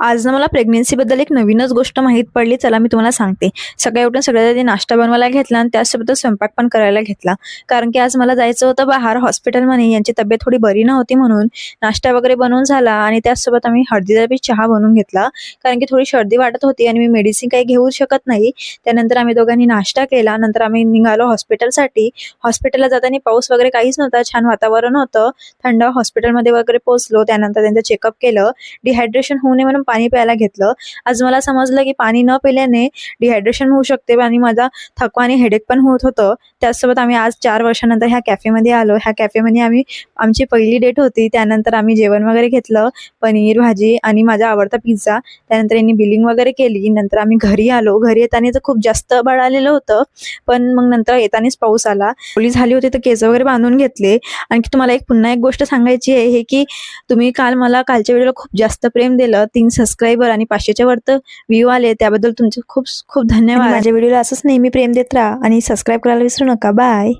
आज ना मला प्रेग्नेन्सीबद्दल एक नवीनच गोष्ट माहीत पडली चला मी तुम्हाला सांगते. सकाळी उठून सगळ्यात आधी नाश्ता बनवायला घेतला आणि त्याचसोबत स्वयंपाक पण करायला घेतला. कारण की आज मला जायचं होतं बाहेर हॉस्पिटलमध्ये यांची तब्येत थोडी बरी नव्हती म्हणून नाश्ता वगैरे बनवून झाला आणि त्याचसोबत आम्ही हळदीचा बी चहा बनवून घेतला. कारण की थोडी सर्दी वाटत होती आणि मी मेडिसिन काही घेऊ शकत नाही. त्यानंतर आम्ही दोघांनी नाश्ता केला. नंतर आम्ही निघालो हॉस्पिटलसाठी हॉस्पिटलला जाताना पाऊस वगैरे काहीच नव्हता. छान वातावरण होतं. थंड हॉस्पिटलमध्ये वगैरे पोहोचलो. त्यानंतर त्यांचं चेकअप केलं. डिहायड्रेशन होऊ नये म्हणून पाणी प्यायला घेतलं. आज मला समजलं की पाणी न पिल्याने डिहायड्रेशन होऊ शकते आणि माझा थकवा आणि हेडेक पण होत होतं. त्याचसोबत आम्ही आज चार वर्षानंतर ह्या कॅफेमध्ये आलो. ह्या कॅफेमध्ये आम्ही आमची पहिली डेट होती. त्यानंतर आम्ही जेवण वगैरे घेतलं. पनीर भाजी आणि माझा आवडता पिझ्झा त्यानंतर यांनी बिलिंग वगैरे केली. नंतर आम्ही घरी आलो. घरी येताना तर खूप जास्त बळ आलेलं होतं. पण मग नंतर येतानाच पाऊस आला. ओली झाली होती तर केस वगैरे बांधून घेतले. आणखी तुम्हाला एक पुन्हा एक गोष्ट सांगायची आहे. हे की तुम्ही काल मला कालच्या व्हिडिओला खूप जास्त प्रेम दिलं. तीन सबस्क्रायबर आणि पाचशेच्या वरत व्ह्यू आले त्याबद्दल तुमचे खूप खूप धन्यवाद. माझ्या व्हिडिओला असंच नेहमी प्रेम देत राहा आणि सबस्क्राईब करायला विसरू नका. बाय